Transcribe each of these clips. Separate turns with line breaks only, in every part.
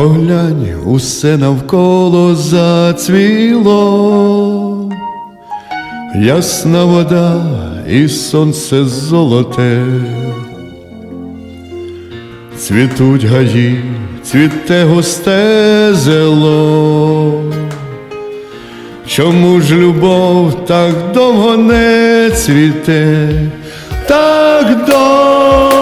Поглянь, усе навколо зацвіло, ясна вода і сонце золоте, цвітуть гаї, цвіте густе зело. Чому ж любов так довго не цвіте, так довго?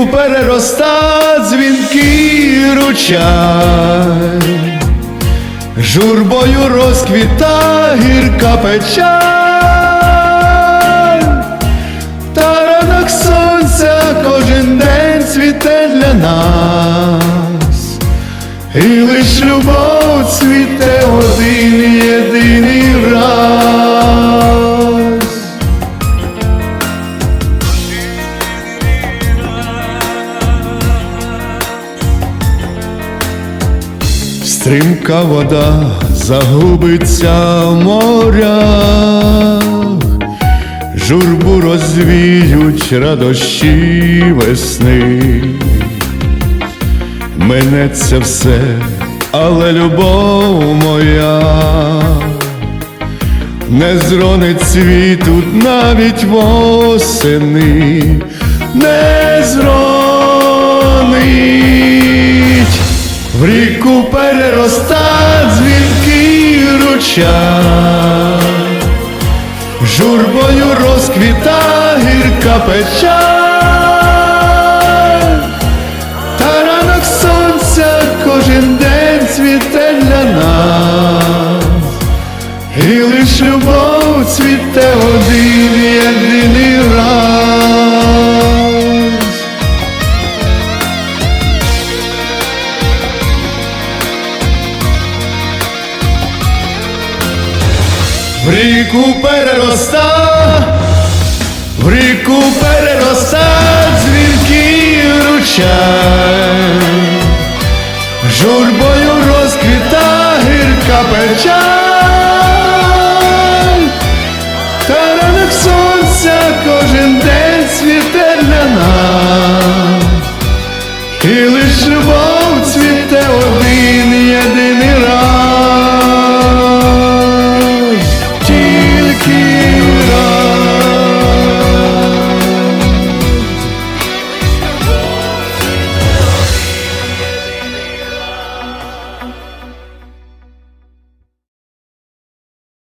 В перероста дзвінкий ручай, журбою розквіта гірка печаль, Стрімка вода загубиться в морях, журбу розвіють радощі весни. Минеться все, але любов моя не зронить цвіту навіть восени, не зронить. Перероста дзвінкий ручай, журбою розквіта гірка печаль, та ранок сонця кожен день цвіте для нас, і лиш любов цвіте В ріку перероста, в ріку перероста дзвінкий ручай, журбою розквіта гірка печаль, та ранок сонця кожен день цвіте для нас, і лиш любов цвіте один